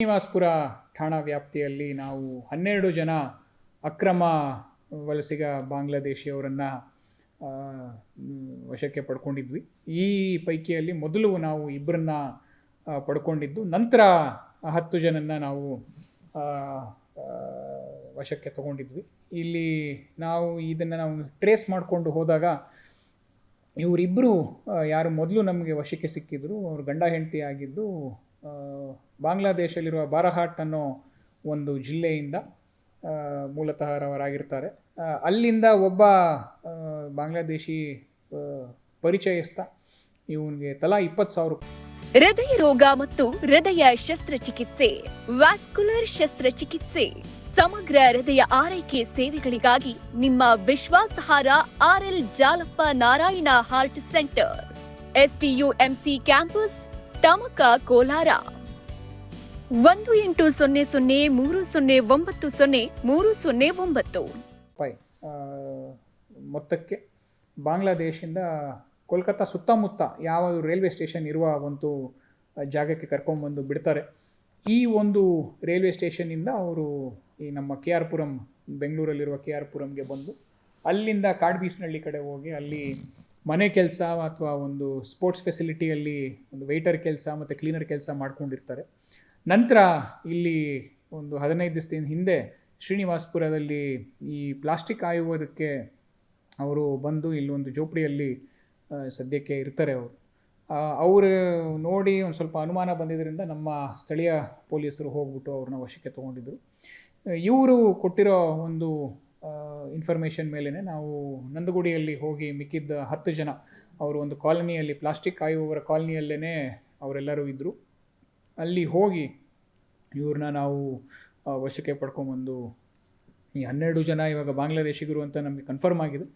ಶ್ರೀನಿವಾಸ್ಪುರ ಠಾಣಾ ವ್ಯಾಪ್ತಿಯಲ್ಲಿ ನಾವು ಹನ್ನೆರಡು ಜನ ಅಕ್ರಮ ವಲಸಿಗ ಬಾಂಗ್ಲಾದೇಶಿಯವರನ್ನು ವಶಕ್ಕೆ ಪಡ್ಕೊಂಡಿದ್ವಿ. ಈ ಪೈಕಿಯಲ್ಲಿ ಮೊದಲು ನಾವು ಇಬ್ಬರನ್ನ ಪಡ್ಕೊಂಡಿದ್ದು, ನಂತರ ಹತ್ತು ಜನನ್ನ ನಾವು ವಶಕ್ಕೆ ತಗೊಂಡಿದ್ವಿ. ಇಲ್ಲಿ ನಾವು ಇದನ್ನು ನಾವು ಟ್ರೇಸ್ ಮಾಡಿಕೊಂಡು ಹೋದಾಗ ಇವರಿಬ್ಬರು ಯಾರು ಮೊದಲು ನಮಗೆ ವಶಕ್ಕೆ ಸಿಕ್ಕಿದ್ರು, ಅವ್ರ ಗಂಡ ಹೆಂಡತಿ ಆಗಿದ್ದು ಬಾಂಗ್ಲಾದೇಶಲ್ಲಿರುವ ಬಾರಹಾಟ್ ಅನ್ನೋ ಒಂದು ಜಿಲ್ಲೆಯಿಂದ ಮೂಲತಃ ಅವರಾಗಿರ್ತಾರೆ ಅಲ್ಲಿಂದ ಒಬ್ಬ ಬಾಂಗ್ಲಾದೇಶಿ ಪರಿಚಯಸ್ಥ, ಇವನಿಗೆ ತಲಾ ಇಪ್ಪತ್ತು ಸಾವಿರ ಹೃದಯ ರೋಗ ಮತ್ತು ಹೃದಯ ಶಸ್ತ್ರಚಿಕಿತ್ಸೆ, ವ್ಯಾಸ್ಕುಲರ್ ಶಸ್ತ್ರಚಿಕಿತ್ಸೆ, ಸಮಗ್ರ ಹೃದಯ ಆರೈಕೆ ಸೇವೆಗಳಿಗಾಗಿ ನಿಮ್ಮ ವಿಶ್ವಾಸಾರ್ಹ RL Jalappa Narayana heart centre SDUMC campus Tamaka Kolar. ಒಂದು ಎಂಟು ಸೊನ್ನೆ ಸೊನ್ನೆ ಮೂರು ಸೊನ್ನೆ ಒಂಬತ್ತು ಸೊನ್ನೆ ಮೂರು ಸೊನ್ನೆ ಒಂಬತ್ತು. ಮೊತ್ತಕ್ಕೆ ಬಾಂಗ್ಲಾದೇಶಿಂದ ಕೋಲ್ಕತ್ತಾ ಸುತ್ತಮುತ್ತ ಯಾವ ರೈಲ್ವೆ ಸ್ಟೇಷನ್ ಇರುವ ಒಂದು ಜಾಗಕ್ಕೆ ಕರ್ಕೊಂಡ್ಬಂದು ಬಿಡ್ತಾರೆ. ಈ ಒಂದು ರೈಲ್ವೆ ಸ್ಟೇಷನ್ನಿಂದ ಅವರು ಈ ನಮ್ಮ ಕೆ ಆರ್ ಪುರಂ ಬೆಂಗಳೂರಲ್ಲಿರುವ ಕೆ ಆರ್ ಪುರಂಗೆ ಬಂದು ಅಲ್ಲಿಂದ ಕಾಡ್ಬೀಸ್ನಳ್ಳಿ ಕಡೆ ಹೋಗಿ ಅಲ್ಲಿ ಮನೆ ಕೆಲಸ ಅಥವಾ ಒಂದು ಸ್ಪೋರ್ಟ್ಸ್ ಫೆಸಿಲಿಟಿಯಲ್ಲಿ ಒಂದು ವೆಯ್ಟರ್ ಕೆಲಸ ಮತ್ತು ಕ್ಲೀನರ್ ಕೆಲಸ ಮಾಡ್ಕೊಂಡಿರ್ತಾರೆ. ನಂತರ ಇಲ್ಲಿ ಒಂದು ಹದಿನೈದು ದಿವಸದಿಂದ ಹಿಂದೆ ಶ್ರೀನಿವಾಸ್ಪುರದಲ್ಲಿ ಈ ಪ್ಲಾಸ್ಟಿಕ್ ಆಯುವುದಕ್ಕೆ ಅವರು ಬಂದು ಇಲ್ಲಿ ಒಂದು ಜೋಪಡಿಯಲ್ಲಿ ಸದ್ಯಕ್ಕೆ ಇರ್ತಾರೆ ಅವರು. ಅವರು ನೋಡಿ ಒಂದು ಸ್ವಲ್ಪ ಅನುಮಾನ ಬಂದಿದ್ದರಿಂದ ನಮ್ಮ ಸ್ಥಳೀಯ ಪೊಲೀಸರು ಹೋಗ್ಬಿಟ್ಟು ಅವ್ರನ್ನ ವಶಕ್ಕೆ ತೊಗೊಂಡಿದ್ದರು ಇವರು ಕೊಟ್ಟಿರೋ ಒಂದು ಇನ್ಫಾರ್ಮೇಷನ್ ಮೇಲೇ ನಾವು ನಂದಗುಡಿಯಲ್ಲಿ ಹೋಗಿ ಮಿಕ್ಕಿದ್ದ ಹತ್ತು ಜನ, ಅವರು ಒಂದು ಕಾಲನಿಯಲ್ಲಿ ಪ್ಲಾಸ್ಟಿಕ್ ಕಾಯುವವರ ಕಾಲನಿಯಲ್ಲೇ ಅವರೆಲ್ಲರೂ ಇದ್ದರು ಅಲ್ಲಿ ಹೋಗಿ ಇವ್ರನ್ನ ನಾವು ವಶಕ್ಕೆ ಪಡ್ಕೊಂಬಂದು ಈ ಹನ್ನೆರಡು ಜನ ಇವಾಗ ಬಾಂಗ್ಲಾದೇಶಿಗರು ಅಂತ ನಮಗೆ ಕನ್ಫರ್ಮ್ ಆಗಿದೆ.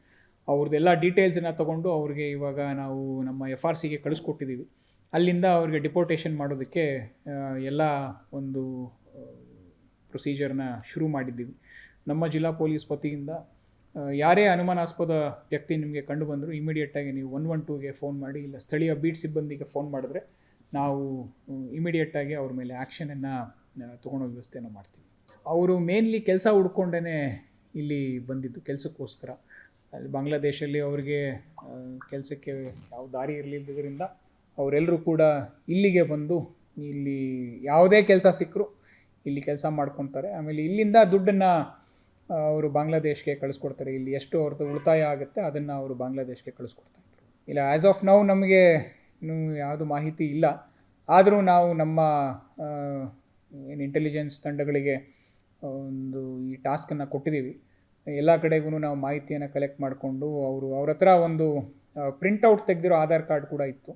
ಅವ್ರದ್ದೆಲ್ಲ ಡೀಟೇಲ್ಸನ್ನು ತೊಗೊಂಡು ಅವ್ರಿಗೆ ಇವಾಗ ನಾವು ನಮ್ಮ ಎಫ್ ಆರ್ ಸಿಗೆ ಕಳಿಸ್ಕೊಟ್ಟಿದ್ದೀವಿ ಅಲ್ಲಿಂದ ಅವ್ರಿಗೆ ಡಿಪೋರ್ಟೇಷನ್ ಮಾಡೋದಕ್ಕೆ ಎಲ್ಲ ಒಂದು ಪ್ರೊಸೀಜರ್ನ ಶುರು ಮಾಡಿದ್ದೀವಿ. ನಮ್ಮ ಜಿಲ್ಲಾ ಪೊಲೀಸ್ ವತಿಯಿಂದ ಯಾರೇ ಅನುಮಾನಾಸ್ಪದ ವ್ಯಕ್ತಿ ನಿಮಗೆ ಕಂಡು ಬಂದರೂ ಇಮಿಡಿಯೇಟಾಗಿ ನೀವು ಒನ್ ಒನ್ ಟೂಗೆ ಫೋನ್ ಮಾಡಿ, ಇಲ್ಲ ಸ್ಥಳೀಯ ಬೀಟ್ ಸಿಬ್ಬಂದಿಗೆ ಫೋನ್ ಮಾಡಿದ್ರೆ ನಾವು ಇಮಿಡಿಯೇಟಾಗಿ ಅವ್ರ ಮೇಲೆ ಆ್ಯಕ್ಷನನ್ನು ತೊಗೊಳೋ ವ್ಯವಸ್ಥೆಯನ್ನು ಮಾಡ್ತೀವಿ. ಅವರು ಮೇನ್ಲಿ ಕೆಲಸ ಹುಡ್ಕೊಂಡೇ ಇಲ್ಲಿ ಬಂದಿದ್ದು, ಕೆಲಸಕ್ಕೋಸ್ಕರ. ಅಲ್ಲಿ ಬಾಂಗ್ಲಾದೇಶಲ್ಲಿ ಅವರಿಗೆ ಕೆಲಸಕ್ಕೆ ಯಾವ ದಾರಿ ಇರಲಿದ್ದರಿಂದ ಅವರೆಲ್ಲರೂ ಕೂಡ ಇಲ್ಲಿಗೆ ಬಂದು, ಇಲ್ಲಿ ಯಾವುದೇ ಕೆಲಸ ಸಿಕ್ಕರೂ ಇಲ್ಲಿ ಕೆಲಸ ಮಾಡ್ಕೊತಾರೆ. ಆಮೇಲೆ ಇಲ್ಲಿಂದ ದುಡ್ಡನ್ನು ಅವರು ಬಾಂಗ್ಲಾದೇಶ್ಗೆ ಕಳಿಸ್ಕೊಡ್ತಾರೆ. ಇಲ್ಲಿ ಎಷ್ಟು ಅವ್ರದ್ದು ಉಳಿತಾಯ ಆಗುತ್ತೆ, ಅದನ್ನು ಅವರು ಬಾಂಗ್ಲಾದೇಶ್ಗೆ ಕಳಿಸ್ಕೊಡ್ತಾ ಇದ್ರು. ಇಲ್ಲ ಆ್ಯಸ್ ಆಫ್ ನೌ ನಮಗೆ ಇನ್ನೂ ಯಾವುದು ಮಾಹಿತಿ ಇಲ್ಲ. ಆದರೂ ನಾವು ನಮ್ಮ ಏನು ಇಂಟೆಲಿಜೆನ್ಸ್ ತಂಡಗಳಿಗೆ ಒಂದು ಈ ಟಾಸ್ಕನ್ನು ಕೊಟ್ಟಿದ್ದೀವಿ ಎಲ್ಲ ಕಡೆಗೂ ನಾವು ಮಾಹಿತಿಯನ್ನು ಕಲೆಕ್ಟ್ ಮಾಡಿಕೊಂಡು ಅವರು ಅವ್ರ ಹತ್ರ ಒಂದು ಪ್ರಿಂಟೌಟ್ ತೆಗೆದಿರೋ ಆಧಾರ್ ಕಾರ್ಡ್ ಕೂಡ ಇತ್ತು.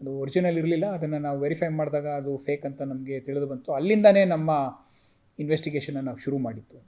ಅದು ಒರಿಜಿನಲ್ ಇರಲಿಲ್ಲ. ಅದನ್ನು ನಾವು ವೆರಿಫೈ ಮಾಡಿದಾಗ ಅದು ಫೇಕ್ ಅಂತ ನಮಗೆ ತಿಳಿದು ಬಂತು. ಅಲ್ಲಿಂದನೇ ನಮ್ಮ ಇನ್ವೆಸ್ಟಿಗೇಷನನ್ನು ನಾವು ಶುರು ಮಾಡಿತ್ತು